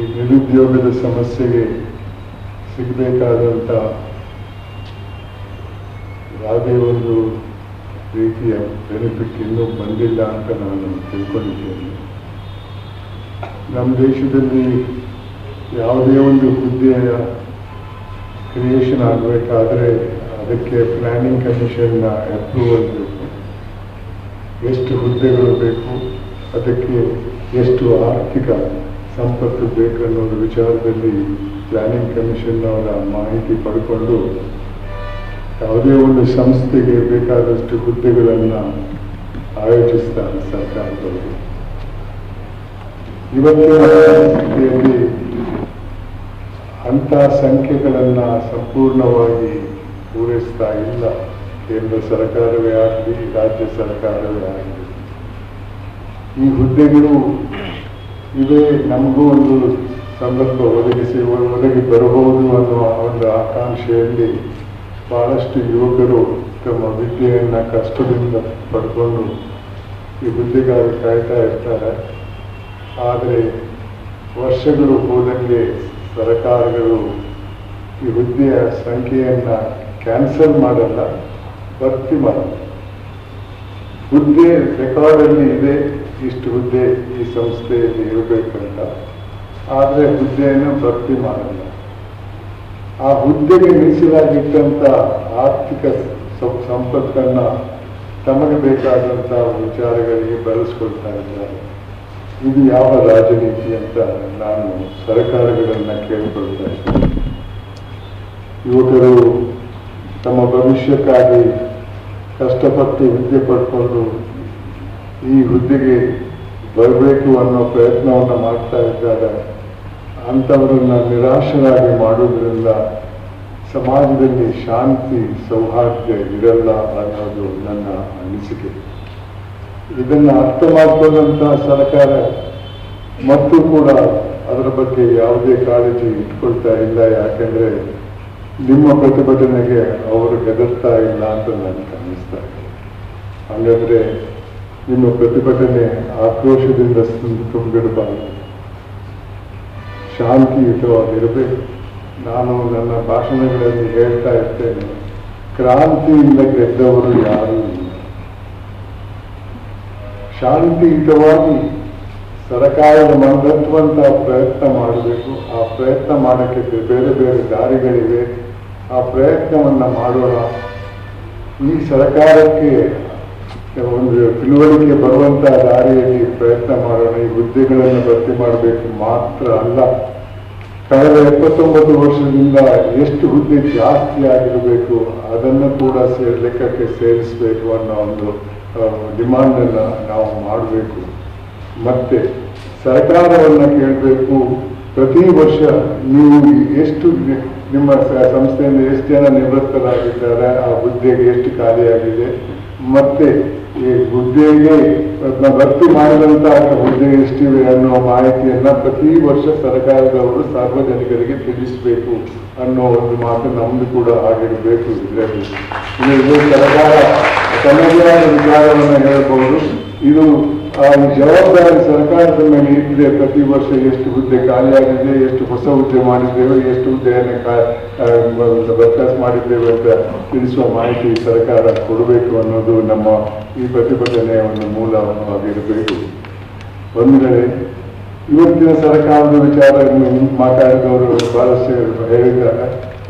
ಈ ನಿರುದ್ಯೋಗದ ಸಮಸ್ಯೆಗೆ ಸಿಗಬೇಕಾದಂಥ ಯಾವುದೇ ಒಂದು ರೀತಿಯ ಬೆನಿಫಿಟ್ ಇನ್ನೂ ಬಂದಿಲ್ಲ ಅಂತ ನಾನು ತಿಳ್ಕೊಂಡಿದ್ದೇನೆ. ನಮ್ಮ ದೇಶದಲ್ಲಿ ಯಾವುದೇ ಒಂದು ಹುದ್ದೆಯ ಕ್ರಿಯೇಷನ್ ಆಗಬೇಕಾದ್ರೆ ಅದಕ್ಕೆ ಪ್ಲಾನಿಂಗ್ ಕಮಿಷನ್ನ ಅಪ್ರೂವಲ್ ಬೇಕು. ಎಷ್ಟು ಹುದ್ದೆಗಳು ಬೇಕು, ಅದಕ್ಕೆ ಎಷ್ಟು ಆರ್ಥಿಕ ಸಂಪತ್ತು ಬೇಕು ಅನ್ನೋದು ವಿಚಾರದಲ್ಲಿ ಪ್ಲಾನಿಂಗ್ ಕಮಿಷನ್ ಅವರ ಮಾಹಿತಿ ಪಡ್ಕೊಂಡು ಯಾವುದೇ ಒಂದು ಸಂಸ್ಥೆಗೆ ಬೇಕಾದಷ್ಟು ಹುದ್ದೆಗಳನ್ನು ಆಯೋಜಿಸ್ತಾರೆ ಸರ್ಕಾರದವರು. ಇವತ್ತಿನ ಸಂಸ್ಥೆಯಲ್ಲಿ ಅಂಥ ಸಂಖ್ಯೆಗಳನ್ನು ಸಂಪೂರ್ಣವಾಗಿ ಪೂರೈಸ್ತಾ ಇಲ್ಲ. ಕೇಂದ್ರ ಸರ್ಕಾರವೇ ಆಗಲಿ, ರಾಜ್ಯ ಸರ್ಕಾರವೇ ಆಗಲಿ. ಈ ಹುದ್ದೆಗಳು ಇವೇ ನಮಗೂ ಒಂದು ಸಂದರ್ಭ ಒದಗಿಸಿ ಒದಗಿ ಬರಬಹುದು ಅನ್ನುವ ಒಂದು ಆಕಾಂಕ್ಷೆಯಲ್ಲಿ ಬಹಳಷ್ಟು ಯುವಕರು ತಮ್ಮ ವಿದ್ಯೆಯನ್ನು ಕಷ್ಟದಿಂದ ಪಡ್ಕೊಂಡು ಈ ಹುದ್ದೆಗಾಗಿ ಕಾಯ್ತಾ ಇರ್ತಾರೆ. ಆದರೆ ವರ್ಷಗಳು ಹೋದಂಗೆ ಸರ್ಕಾರಗಳು ಈ ಹುದ್ದೆಯ ಸಂಖ್ಯೆಯನ್ನು ಕ್ಯಾನ್ಸಲ್ ಮಾಡಲ್ಲ, ಭರ್ತಿ ಮಾಡಲ್ಲ. ಹುದ್ದೆ ರೆಕಾರ್ಡಲ್ಲಿ ಇದೆ. ಇಷ್ಟು ಹುದ್ದೆ ಈ ಸಂಸ್ಥೆಯಲ್ಲಿ ಇರಬೇಕಂತ. ಆದರೆ ಹುದ್ದೆಯನ್ನು ಭರ್ತಿ ಮಾಡಲ್ಲ. ಆ ಹುದ್ದೆಗೆ ಮೀಸಲಾಗಿಟ್ಟಂಥ ಆರ್ಥಿಕ ಸಂಪತ್ತನ್ನು ತಮಗೆ ಬೇಕಾದಂಥ ವಿಚಾರಗಳಿಗೆ ಬಳಸ್ಕೊಳ್ತಾ ಇದ್ದಾರೆ. ಇದು ಯಾವ ರಾಜನೀತಿ ಅಂತ ನಾನು ಸರ್ಕಾರಗಳನ್ನು ಕೇಳಿಕೊಳ್ತಾ ಇದ್ದೀನಿ. ಯುವಕರು ತಮ್ಮ ಭವಿಷ್ಯಕ್ಕಾಗಿ ಕಷ್ಟಪಟ್ಟು ವಿದ್ಯೆ ಪಡ್ಕೊಂಡು ಈ ಹುದ್ದೆಗೆ ಬರಬೇಕು ಅನ್ನೋ ಪ್ರಯತ್ನವನ್ನು ಮಾಡ್ತಾ ಇದ್ದಾರೆ ಅಂಥವರನ್ನ ನಿರಾಶರಾಗಿ ಮಾಡುವುದರಿಂದ ಸಮಾಜದಲ್ಲಿ ಶಾಂತಿ ಸೌಹಾರ್ದ ಇರಲ್ಲ ಅನ್ನೋದು ನನ್ನ ಅನಿಸಿಕೆ. ಇದನ್ನು ಅರ್ಥ ಮಾಡಿಕೊಂಡಂಥ ಸರ್ಕಾರ ಮತ್ತು ಕೂಡ ಅದರ ಬಗ್ಗೆ ಯಾವುದೇ ಕಾಳಜಿ ಇಟ್ಕೊಳ್ತಾ ಇಲ್ಲ. ಯಾಕೆಂದ್ರೆ ನಿಮ್ಮ ಪ್ರತಿಭಟನೆಗೆ ಅವರು ಗೆದರ್ತಾ ಇಲ್ಲ ಅಂತ ನನಗೆ ಅನ್ನಿಸ್ತಾ ಇದೆ. ಹಾಗಾದ್ರೆ ನಿಮ್ಮ ಪ್ರತಿಭಟನೆ ಆಕ್ರೋಶದಿಂದ ತುಂಬಿಡಬಾರದು ಶಾಂತಿಯುತವಾಗಿರಬೇಕು ನಾನು ನನ್ನ ಭಾಷಣಗಳಲ್ಲಿ ಹೇಳ್ತಾ ಇರ್ತೇನೆ. ಕ್ರಾಂತಿಯಿಂದ ಗೆದ್ದವರು ಯಾರೂ ಇಲ್ಲ. ಶಾಂತಿಯುತವಾಗಿ ಸರಕಾರದ ಮನದಟ್ಟುವಂತ ಪ್ರಯತ್ನ ಮಾಡಬೇಕು. ಆ ಪ್ರಯತ್ನ ಮಾಡೋಕ್ಕೆ ಬೇರೆ ಬೇರೆ ದಾರಿಗಳಿವೆ. ಆ ಪ್ರಯತ್ನವನ್ನ ಮಾಡೋಣ. ಈ ಸರ್ಕಾರಕ್ಕೆ ಒಂದು ತಿಳುವಳಿಕೆ ಬರುವಂತ ದಾರಿಯಲ್ಲಿ ಪ್ರಯತ್ನ ಮಾಡೋಣ, ಈ ಹುದ್ದೆಗಳನ್ನು ಭರ್ತಿ ಮಾಡಬೇಕು ಮಾತ್ರ ಅಲ್ಲ. ಕಳೆದ ಎಪ್ಪತ್ತೊಂಬತ್ತು ವರ್ಷದಿಂದ ಎಷ್ಟು ಹುದ್ದೆ ಜಾಸ್ತಿ ಆಗಿರಬೇಕು, ಅದನ್ನು ಕೂಡ ಸೇ- ಲೆಕ್ಕಕ್ಕೆ ಸೇರಿಸಬೇಕು ಅನ್ನೋ ಒಂದು ಡಿಮಾಂಡ್ ಅನ್ನ ನಾವು ಮಾಡಬೇಕು. ಮತ್ತೆ ಸರ್ಕಾರವನ್ನು ಕೇಳಬೇಕು, ಪ್ರತಿ ವರ್ಷ ನೀವು ಎಷ್ಟು ನಿಮ್ಮ ಸಂಸ್ಥೆಯಿಂದ ಎಷ್ಟು ಜನ ನಿವೃತ್ತರಾಗಿದ್ದಾರೆ, ಆ ಹುದ್ದೆಗೆ ಎಷ್ಟು ಖಾಲಿಯಾಗಿದೆ, ಮತ್ತೆ ಈ ಹುದ್ದೆಗೆ ಅದನ್ನ ಭರ್ತಿ ಮಾಡಿದಂತಹ ಹುದ್ದೆ ಎಷ್ಟಿವೆ ಅನ್ನೋ ಮಾಹಿತಿಯನ್ನ ಪ್ರತಿ ವರ್ಷ ಸರ್ಕಾರದವರು ಸಾರ್ವಜನಿಕರಿಗೆ ತಿಳಿಸಬೇಕು ಅನ್ನೋ ಒಂದು ಮಾತು ನಮ್ದು ಕೂಡ ಆಗಿರಬೇಕು ಇದರಲ್ಲಿ. ಇದು ಸರ್ಕಾರ ತನ್ನದೇ ಆದ ವಿಚಾರವನ್ನು ಹೇಳಬಹುದು ಇದು ಆ ಜವಾಬ್ದಾರಿ ಸರ್ಕಾರದ ಮೇಲೆ ಇಟ್ಟಿದೆ ಪ್ರತಿ ವರ್ಷ ಎಷ್ಟು ಹುದ್ದೆ ಖಾಲಿಯಾಗಿದೆ, ಎಷ್ಟು ಹೊಸ ಹುದ್ದೆ ಮಾಡಿದ್ದೇವೆ, ಎಷ್ಟು ಹುದ್ದೆಯನ್ನು ಬರ್ಕಾಸ್ ಮಾಡಿದ್ದೇವೆ ಅಂತ ತಿಳಿಸುವ ಮಾಹಿತಿ ಸರ್ಕಾರ ಕೊಡಬೇಕು ಅನ್ನೋದು ನಮ್ಮ ಈ ಪ್ರತಿಭಟನೆಯ ಒಂದು ಮೂಲವಾಗಿರಬೇಕು ಒಂದು ಒಂದೆಡೆ, ಇವತ್ತಿನ ಸರ್ಕಾರದ ವಿಚಾರ ಮಾತಾಡಿದವರು ಬಹಳಷ್ಟು ಹೇಳಿದ್ದಾರೆ.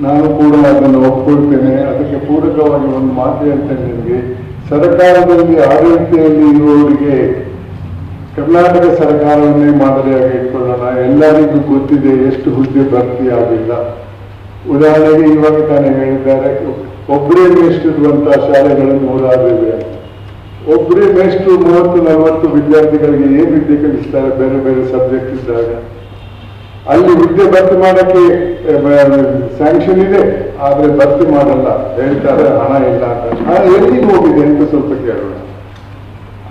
ನಾನು ಕೂಡ ಅದನ್ನು ಒಪ್ಪಿಕೊಳ್ತೇನೆ ಅದಕ್ಕೆ ಪೂರಕವಾಗಿ ಒಂದು ಮಾತು ಅಂತ ನಿಮಗೆ ಸರ್ಕಾರದಲ್ಲಿ ಆಡಳಿತೆಯಲ್ಲಿ ಇರುವವರಿಗೆ ಕರ್ನಾಟಕ ಸರ್ಕಾರವನ್ನೇ ಮಾದರಿಯಾಗಿ ಇಟ್ಕೊಳ್ಳೋಣ. ಎಲ್ಲರಿಗೂ ಗೊತ್ತಿದೆ ಎಷ್ಟು ಹುದ್ದೆ ಭರ್ತಿ ಆಗಿಲ್ಲ. ಉದಾಹರಣೆಗೆ ಇವಾಗ ತಾನೇ ಹೇಳಿದ್ದಾರೆ ಒಬ್ಬರೇ ಮೇಷ್ಟಿರುವಂತಹ ಶಾಲೆಗಳು ನೂರಾರು ಇವೆ ಒಬ್ಬರೇ ಮೇಷ್ಟ್ರು ಮೂವತ್ತು, ನಲವತ್ತು ವಿದ್ಯಾರ್ಥಿಗಳಿಗೆ ಏನ್ ವಿದ್ಯೆ ಕಲಿಸ್ತಾರೆ ಬೇರೆ ಬೇರೆ ಸಬ್ಜೆಕ್ಟ್ ಇದ್ದಾಗ? ಅಲ್ಲಿ ವಿದ್ಯೆ ಭರ್ತಿ ಮಾಡಕ್ಕೆ ಸ್ಯಾಂಕ್ಷನ್ ಇದೆ, ಆದ್ರೆ ಭರ್ತಿ ಮಾಡಲ್ಲ. ಹೇಳ್ತಾರೆ, ಹಣ ಇಲ್ಲ ಅಂತ. ಹಣ ಎಲ್ಲಿಗೆ ಹೋಗಿದೆ ಅಂತ ಸ್ವಲ್ಪ ಕೇಳೋಣ.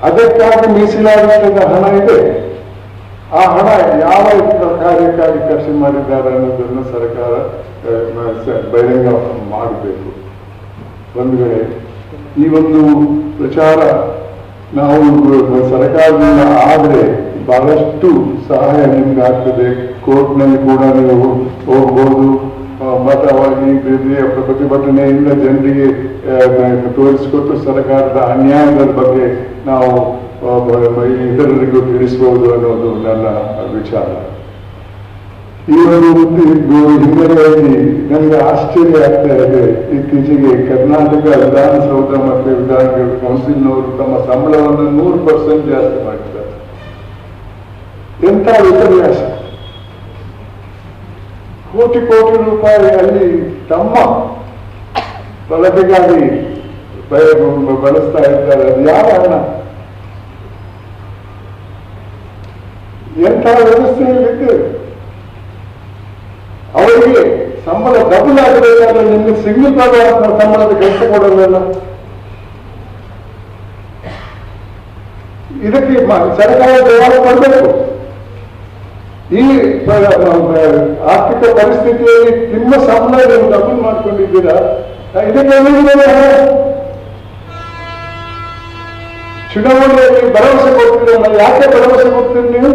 ಅದಕ್ಕಾಗಿ ಮೀಸಲಾಗಿದ್ದ ಹಣ ಇದೆ. ಆ ಹಣ ಯಾವ ಕಾರ್ಯಕ್ಕಾಗಿ ಖರ್ಚು ಮಾಡಿದ್ದಾರೆ ಅನ್ನೋದನ್ನು ಸರ್ಕಾರ ಬಹಿರಂಗ ಮಾಡಬೇಕು. ಒಂದು ವೇಳೆ ಈ ಒಂದು ಪ್ರಚಾರ ನಾವು ಸರ್ಕಾರದಿಂದ ಆದರೆ ಬಹಳಷ್ಟು ಸಹಾಯ ನಿಮ್ಗೆ ಆಗ್ತದೆ. ಕೋರ್ಟ್ನಲ್ಲಿ ಕೂಡ ನೀವು ಹೋಗ್ಬೋದು. ಮತವಾಗಿ ಪ್ರತಿಭಟನೆಯಿಂದ ಜನರಿಗೆ ತೋರಿಸಿಕೊಟ್ಟು ಸರ್ಕಾರದ ಅನ್ಯಾಯದ ಬಗ್ಗೆ ನಾವು ಇತರರಿಗೂ ತಿಳಿಸಬಹುದು ಅನ್ನೋದು ನನ್ನ ವಿಚಾರ. ಈ ಒಂದು ಹಿನ್ನೆಲೆಯಲ್ಲಿ ನನಗೆ ಆಶ್ಚರ್ಯ ಆಗ್ತಾ ಇದೆ. ಇತ್ತೀಚೆಗೆ ಕರ್ನಾಟಕ ವಿಧಾನಸೌಧ ಮತ್ತು ವಿಧಾನ ಕೌನ್ಸಿಲ್ನವರು ತಮ್ಮ ಸಂಬಳವನ್ನು ನೂರು ಪರ್ಸೆಂಟ್ ಜಾಸ್ತಿ ಮಾಡಿದ್ದಾರೆ ಎಂತ ವಿಪರ್ಯಾಸ ಕೋಟಿ ಕೋಟಿ ರೂಪಾಯಿ ಅಲ್ಲಿ ತಮ್ಮ ಬ- ಬಳಸ್ತಾ ಇದ್ದಾರೆ. ಅದು ಯಾವ ಹಣ ಎಂಥ ವ್ಯವಸ್ಥೆಯಲ್ಲಿದ್ದೇವೆ ಅವರಿಗೆ ಸಂಬಳ ಡಬಲ್ ಆಗಬೇಕಾದ್ರೆ ನಿಮಗೆ ಸಿಂಗಲ್ ಪ್ರಮಾಣದ ಸಂಬಳದ ಕೆಲಸ ಕೊಡೋದಲ್ಲ ಇದಕ್ಕೆ ಸರ್ಕಾರ ಜವಾಬು ಕೊಡಬೇಕು. ಈ ಆರ್ಥಿಕ ಪರಿಸ್ಥಿತಿಯಲ್ಲಿ ನಿಮ್ಮ ಸಂಬಳ ನೀವು ಡಬಲ್ ಮಾಡ್ಕೊಂಡಿದ್ದೀರಾ? ಇದಕ್ಕೆ? ಚುನಾವಣೆಯಲ್ಲಿ ಭರವಸೆ ಕೊಡ್ತೀರಲ್ಲ ಯಾಕೆ ಭರವಸೆ ಕೊಡ್ತೀರಿ ನೀವು?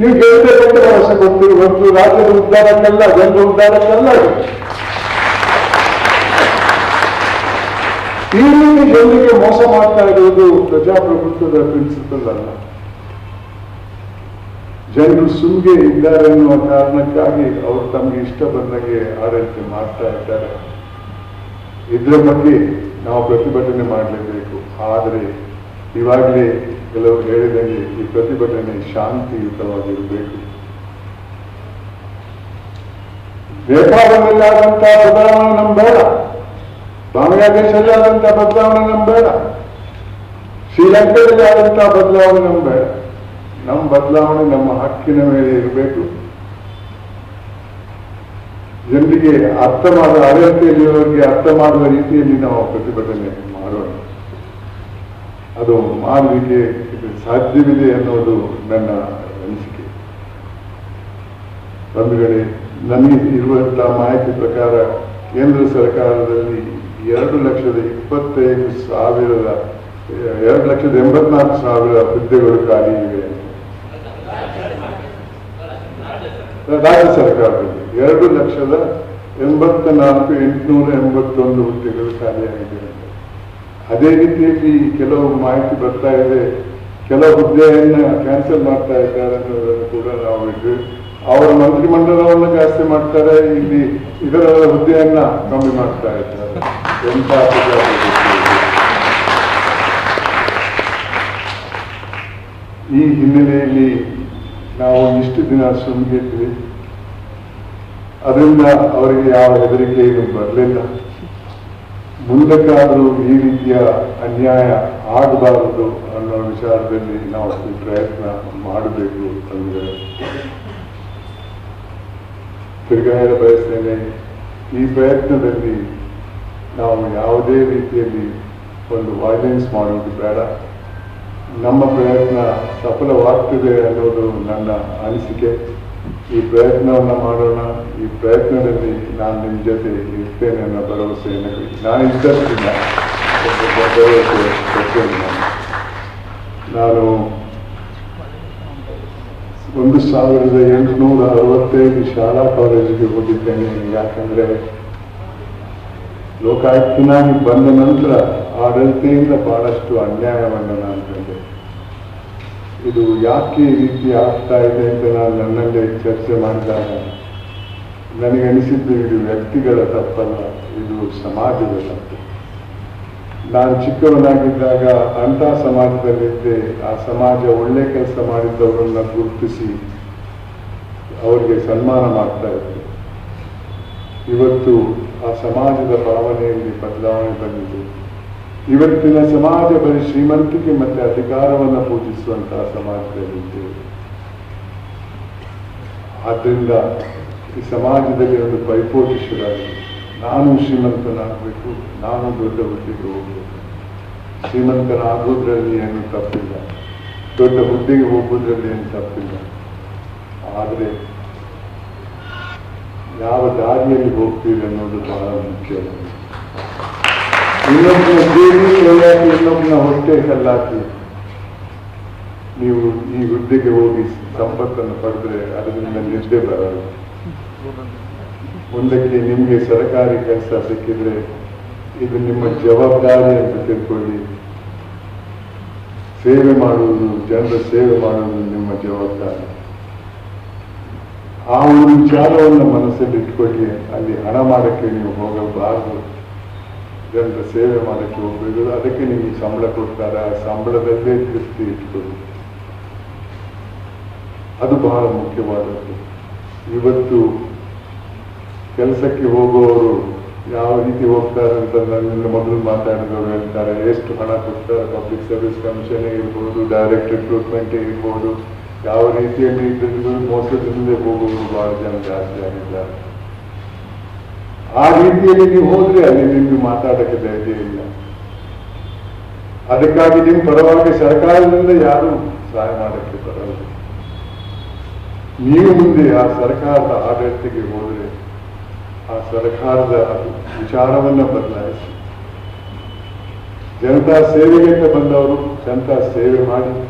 ನೀವು ಗೆಲ್ಲಬೇಕಂತ ಭರವಸೆ ಕೊಡ್ತೀರಿ. ಒಂದು ರಾಜ್ಯದ ಉದ್ದಾರಕ್ಕೆಲ್ಲ ಜನರ ಉದ್ದಾರಕ್ಕೆಲ್ಲ. ಈ ರೀತಿ ಜನರಿಗೆ ಮೋಸ ಮಾಡ್ತಾ ಇರುವುದು ಪ್ರಜಾಪ್ರಭುತ್ವದ ಪ್ರಿನ್ಸಿಪಲ್ ಅಲ್ಲ. ಜನರು ಸುಮ್ಗೆ ಇದ್ದಾರೆ ಅನ್ನುವ ಕಾರಣಕ್ಕಾಗಿ ಅವರು ತಮಗೆ ಇಷ್ಟ ಬಂದಾಗೆ ಆಡಳಿತ ಮಾಡ್ತಾ ಇದ್ದಾರೆ. ಇದರ ಬಗ್ಗೆ ನಾವು ಪ್ರತಿಭಟನೆ ಮಾಡಲೇಬೇಕು. ಆದರೆ ಇವಾಗಲೇ ಕೆಲವರು ಹೇಳಿದಂಗೆ ಈ ಪ್ರತಿಭಟನೆ ಶಾಂತಿಯುತವಾಗಿರಬೇಕು. ನೇಪಾಳದಲ್ಲಿ ಬದಲಾವಣೆ ನಮ್ ಬೇಡ. ಬಾಂಗ್ಲಾದೇಶದಲ್ಲಿ ಆದಂತಹ ಬದಲಾವಣೆ ನಮ್ ಬೇಡ. ಶ್ರೀಲಂಕಾದಲ್ಲಿ ಆದಂತಹ ಬದಲಾವಣೆ ನಮ್ ಬೇಡ. ನಮ್ಮ ಬದಲಾವಣೆ ನಮ್ಮ ಹಕ್ಕಿನ ಮೇಲೆ ಇರಬೇಕು. ಜನರಿಗೆ ಅರ್ಥ ಮಾಡುವ ಅರ್ಹತೆಯಲ್ಲಿರುವವರಿಗೆ ಅರ್ಥ ಮಾಡುವ ರೀತಿಯಲ್ಲಿ ನಾವು ಪ್ರತಿಭಟನೆ ಮಾಡೋಣ. ಅದು ಮಾಡಲಿಕ್ಕೆ ಸಾಧ್ಯವಿದೆ ಅನ್ನೋದು ನನ್ನ ಅನಿಸಿಕೆ. ಬಂಧುಗಳೇ ನನಗೆ ಇರುವಂತಹ ಮಾಹಿತಿ ಪ್ರಕಾರ ಕೇಂದ್ರ ಸರ್ಕಾರದಲ್ಲಿ ಎರಡು ಲಕ್ಷದ ಇಪ್ಪತ್ತೈದು ಸಾವಿರದ, ಎರಡು ಲಕ್ಷದ ಎಂಬತ್ನಾಲ್ಕು ಸಾವಿರ ಹುದ್ದೆಗಳು ಖಾಲಿ ಇವೆ. ರಾಜ್ಯ ಸರ್ಕಾರದಲ್ಲಿ ಎರಡು ಲಕ್ಷದ ಎಂಬತ್ತ ನಾಲ್ಕು ಎಂಟುನೂರ ಎಂಬತ್ತೊಂದು ಹುದ್ದೆಗಳು ಖಾಲಿಯಾಗಿದೆ. ಅಂತ. ಅದೇ ರೀತಿಯಲ್ಲಿ ಕೆಲವು ಮಾಹಿತಿ ಬರ್ತಾ ಇದೆ. ಕೆಲವು ಹುದ್ದೆಯನ್ನ ಕ್ಯಾನ್ಸಲ್ ಮಾಡ್ತಾ ಇದ್ದಾರೆ ಅನ್ನೋದನ್ನು ಕೂಡ ನಾವು ಇದ್ವಿ ಅವರ ಮಂತ್ರಿಮಂಡಲವನ್ನು ಜಾಸ್ತಿ ಮಾಡ್ತಾರೆ. ಇಲ್ಲಿ ಇದರ ಹುದ್ದೆಯನ್ನ ಕಮ್ಮಿ ಮಾಡ್ತಾ ಇದ್ದಾರೆ. ಎಂತ ಈ ಹಿನ್ನೆಲೆಯಲ್ಲಿ ನಾವು ಇಷ್ಟು ದಿನ ಸುಮ್ಗಿದ್ವಿ. ಅದರಿಂದ ಅವರಿಗೆ ಯಾವ ಹೆದರಿಕೆಯನ್ನು ಬರಲಿಲ್ಲ. ಮುಂದಕ್ಕಾದರೂ ಈ ರೀತಿಯ ಅನ್ಯಾಯ ಆಗಬಾರದು ಅನ್ನೋ ವಿಚಾರದಲ್ಲಿ ನಾವು ಪ್ರಯತ್ನ ಮಾಡಬೇಕು ಅಂದರೆ ತಿರ್ಗಾ ಹೇಳ ಬಯಸ್ತೇನೆ, ಈ ಪ್ರಯತ್ನದಲ್ಲಿ ನಾವು ಯಾವುದೇ ರೀತಿಯಲ್ಲಿ ಒಂದು ವೈಲೆನ್ಸ್ ಮಾಡೋದು ಬೇಡ. ನಮ್ಮ ಪ್ರಯತ್ನ ಸಫಲವಾಗ್ತಿದೆ ಅನ್ನೋದು ನನ್ನ ಅನಿಸಿಕೆ. ಈ ಪ್ರಯತ್ನವನ್ನು ಮಾಡೋಣ. ಈ ಪ್ರಯತ್ನದಲ್ಲಿ ನಾನು ನಿಮ್ಮ ಜೊತೆ ಇರ್ತೇನೆ ಅನ್ನೋ ಭರವಸೆಯನ್ನು ನಾನು ಇದ್ದರಿಂದ ಭರವಸೆ ಕೊಡ್ತೇನೆ ನಾನು. ನಾನು ಒಂದು ಸಾವಿರದ ಎಂಟುನೂರ ಅರವತ್ತೈದು ಶಾಲಾ ಕಾಲೇಜಿಗೆ ಹೋಗಿದ್ದೇನೆ. ಯಾಕಂದರೆ ಲೋಕಾಯುಕ್ತನಾಗಿ ಬಂದ ನಂತರ ಆಡಳಿತೆಯಿಂದ ಬಹಳಷ್ಟು ಅನ್ಯಾಯವನ್ನು ನಾನು ಕಂಡೆ. ಇದು ಯಾಕೆ ಈ ರೀತಿ ಆಗ್ತಾ ಇದೆ ಅಂತ ನಾನು ನನ್ನಲ್ಲೇ ಚರ್ಚೆ ಮಾಡಿದಾಗ ನನಗೆ ಅನಿಸಿದ್ದು ಇದು ವ್ಯಕ್ತಿಗಳ ತಪ್ಪಲ್ಲ, ಇದು ಸಮಾಜದ ತಪ್ಪು. ನಾನು ಚಿಕ್ಕವನಾಗಿದ್ದಾಗ ಅಂಥ ಸಮಾಜದಲ್ಲಿದ್ದೆ, ಆ ಸಮಾಜ ಒಳ್ಳೆ ಕೆಲಸ ಮಾಡಿದ್ದವರನ್ನ ಗುರುತಿಸಿ ಅವರಿಗೆ ಸನ್ಮಾನ ಮಾಡ್ತಾ ಇದ್ದೆ. ಇವತ್ತು ಆ ಸಮಾಜದ ಭಾವನೆಯಲ್ಲಿ ಬದಲಾವಣೆ ಬಂದಿದೆ. ಇವತ್ತಿನ ಸಮಾಜ ಬರೀ ಶ್ರೀಮಂತಿಕೆ ಮತ್ತೆ ಅಧಿಕಾರವನ್ನು ಪೂಜಿಸುವಂತಹ ಸಮಾಜದಲ್ಲಿದ್ದೇವೆ ಆದ್ದರಿಂದ ಈ ಸಮಾಜದಲ್ಲಿ ಒಂದು ಪೈಪೋಟಿ ಶುರುವಾಗಿದೆ ನಾನು ಶ್ರೀಮಂತನಾಗಬೇಕು, ನಾನು ದೊಡ್ಡ ಹುದ್ದೆಗೆ ಹೋಗಬೇಕು. ಶ್ರೀಮಂತನಾಗೋದ್ರಲ್ಲಿ ಏನು ತಪ್ಪಿಲ್ಲ. ದೊಡ್ಡ ಹುದ್ದೆಗೆ ಹೋಗೋದ್ರಲ್ಲಿ ಏನು ತಪ್ಪಿಲ್ಲ. ಆದರೆ ಯಾವ ದಾರಿಯಲ್ಲಿ ಹೋಗ್ತೀವಿ ಅನ್ನೋದು ಬಹಳ ಮುಖ್ಯ. ಇನ್ನೊಬ್ಬನ ದೇವಿ ಕೈಯಾಕಿ ಇನ್ನೊಬ್ಬನ ಹೊಟ್ಟೆ ಕಲ್ಲಾಕಿ. ನೀವು ಈ ಹುದ್ದೆಗೆ ಹೋಗಿ ಸಂಪತ್ತನ್ನು ಪಡೆದ್ರೆ ಅದರಿಂದ ನಿದ್ದೆ ಬರಲ್ಲ. ಮುಂದಕ್ಕೆ ನಿಮಗೆ ಸರ್ಕಾರಿ ಕೆಲಸ ಸಿಕ್ಕಿದ್ರೆ ಇದು ನಿಮ್ಮ ಜವಾಬ್ದಾರಿ ಅಂತ ತಿಳ್ಕೊಳ್ಳಿ. ಸೇವೆ ಮಾಡುವುದು, ಜನರ ಸೇವೆ ಮಾಡುವುದು ನಿಮ್ಮ ಜವಾಬ್ದಾರಿ. ಆ ಒಂದು ವಿಚಾರವನ್ನು ಮನಸ್ಸಲ್ಲಿ ಇಟ್ಕೊಳ್ಳಿ, ಅಲ್ಲಿ ಹಣ ಮಾಡಕ್ಕೆ ನೀವು ಹೋಗಬಾರದು. ಜನರ ಸೇವೆ ಮಾಡಕ್ಕೆ ಹೋಗ್ಬೇಕು. ಅದಕ್ಕೆ ನಿಮಗೆ ಸಂಬಳ ಕೊಡ್ತಾರೆ. ಆ ಸಂಬಳದಲ್ಲೇ ತೃಪ್ತಿ ಇಟ್ಕೊಳ್ಳಿ. ಅದು ಬಹಳ ಮುಖ್ಯವಾದದ್ದು. ಇವತ್ತು ಕೆಲಸಕ್ಕೆ ಹೋಗುವವರು ಯಾವ ರೀತಿ ಹೋಗ್ತಾರೆ ಅಂತ ನನ್ನ ಮೊದಲು ಮಾತಾಡಿದವರು ಹೇಳ್ತಾರೆ. ಎಷ್ಟು ಹಣ ಕೊಡ್ತಾರೆ? ಪಬ್ಲಿಕ್ ಸರ್ವಿಸ್ ಕಮಿಷನ್ ಇರ್ಬೋದು ಡೈರೆಕ್ಟ್ ರಿಕ್ರೂಟ್ಮೆಂಟ್ ಇರ್ಬೋದು. ಯಾವ ರೀತಿಯಲ್ಲಿ ಮೋಸದಿಂದಲೇ ಹೋಗುವವರು ಬಹಳ ಜನ ಜಾಸ್ತಿ ಆಗಿದ್ದಾರೆ. ಆ ರೀತಿಯಲ್ಲಿ ನೀವು ಹೋದ್ರೆ ಅಲ್ಲಿ ನಿಮ್ಗೆ ಮಾತಾಡಕ್ಕೆ ಧೈರ್ಯ ಇಲ್ಲ. ಅದಕ್ಕಾಗಿ ನಿಮ್ಮ ಪರವಾಗಿ ಸರ್ಕಾರದಿಂದ ಯಾರು ಸಹಾಯ ಮಾಡಕ್ಕೆ ಬರಲ್ಲ. ನೀವು ಮುಂದೆ ಆ ಸರ್ಕಾರದ ಆಡಳಿತಕ್ಕೆ ಹೋದ್ರೆ ಆ ಸರ್ಕಾರದ ವಿಚಾರವನ್ನ ಬದಲಾಯಿಸಿ. ಜನತಾ ಸೇವೆಗೆ ಬಂದವರು ಜನತಾ ಸೇವೆ ಮಾಡಿ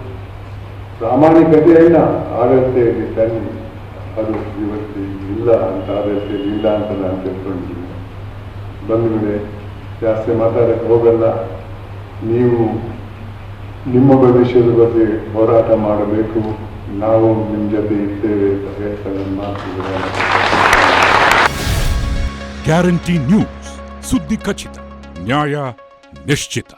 ಪ್ರಾಮಾಣಿಕತೆಯನ್ನ ಆಡಳಿತೆಯಲ್ಲಿ ತನ್ನಿ. ಅದು ಇವತ್ತು ಇಲ್ಲ ಅಂತ ಆಡಳಿತೆಯಲ್ಲಿ ಇಲ್ಲ ಅಂತ ನಾನು ತಿಳ್ಕೊಂಡಿದ್ದೀನಿ ಬಂಧುಗಳೇ ಜಾಸ್ತಿ ಮಾತಾಡಕ್ಕೆ ಹೋಗಲ್ಲ. ನೀವು ನಿಮ್ಮ ಭವಿಷ್ಯದ ಬಗ್ಗೆ ಹೋರಾಟ ಮಾಡಬೇಕು. ನಾವು ನಿಮ್ಮ ಜೊತೆ ಇದ್ದೇವೆ ಅಂತ ಹೇಳ್ತಾ ನನ್ನ ಮಾತುಗಳನ್ನು ಗ್ಯಾರಂಟಿ ನ್ಯೂಸ್. ಸುದ್ದಿ ಖಚಿತ, ನ್ಯಾಯ ನಿಶ್ಚಿತ.